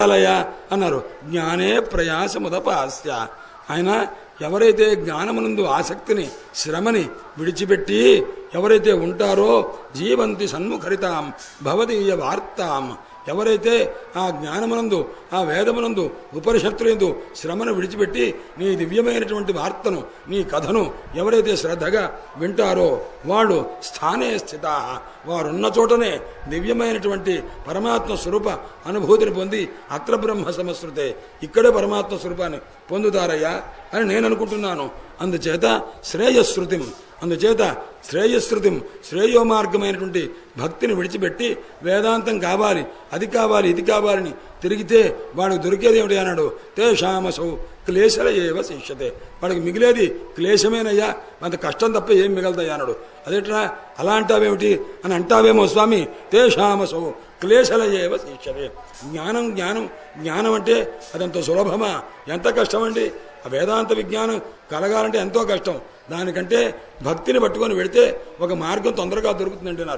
అలయ అన్నారు. జ్ఞానే ప్రయాసముదపాస్య. ఆయన ఎవరైతే జ్ఞానమునందు ఆసక్తిని శ్రమని విడిచిపెట్టి ఎవరైతే ఉంటారో జీవంతి సన్ముఖరితాం భవదీయ వార్తాం. ఎవరైతే ఆ జ్ఞానమునందు ఆ వేదమునందు ఉపనిషత్తులందు శ్రమను విడిచిపెట్టి నీ దివ్యమైనటువంటి వార్తను నీ కథను ఎవరైతే శ్రద్ధగా వింటారో వాళ్ళు స్థానే స్థిత. వారున్న చోటనే దివ్యమైనటువంటి పరమాత్మ స్వరూప అనుభూతిని పొంది అత్ర బ్రహ్మ సమశ్రుతే ఇక్కడే పరమాత్మ స్వరూపాన్ని పొందుతారయ్యా అని నేను అనుకుంటున్నాను. అందుచేత శ్రేయశ్రుతిం అందుచేత శ్రేయశ్రుతిం శ్రేయో మార్గమైనటువంటి భక్తిని విడిచిపెట్టి వేదాంతం కావాలి అది కావాలి ఇది కావాలని తిరిగితే వాడికి దొరికేది ఏమిటి అన్నాడు? తేషామసౌ క్లేశల ఏవ శిష్యతే. వాడికి మిగిలేది క్లేశమేనయ్యా అంత కష్టం తప్ప ఏం మిగలదయ్యా అన్నాడు. అదేట్రా అలా అంటావేమిటి అని అంటావేమో స్వామి? తేషామసౌ క్లేశల ఏవ శిష్యతే. జ్ఞానం జ్ఞానం జ్ఞానం అంటే అదంత సులభమా? ఎంత కష్టమండి? ఆ వేదాంత విజ్ఞానం కలగాలంటే ఎంతో కష్టం. దానికంటే భక్తిని పట్టుకొని వెడితే ఒక మార్గం తొందరగా దొరుకుతుందంటున్నారు.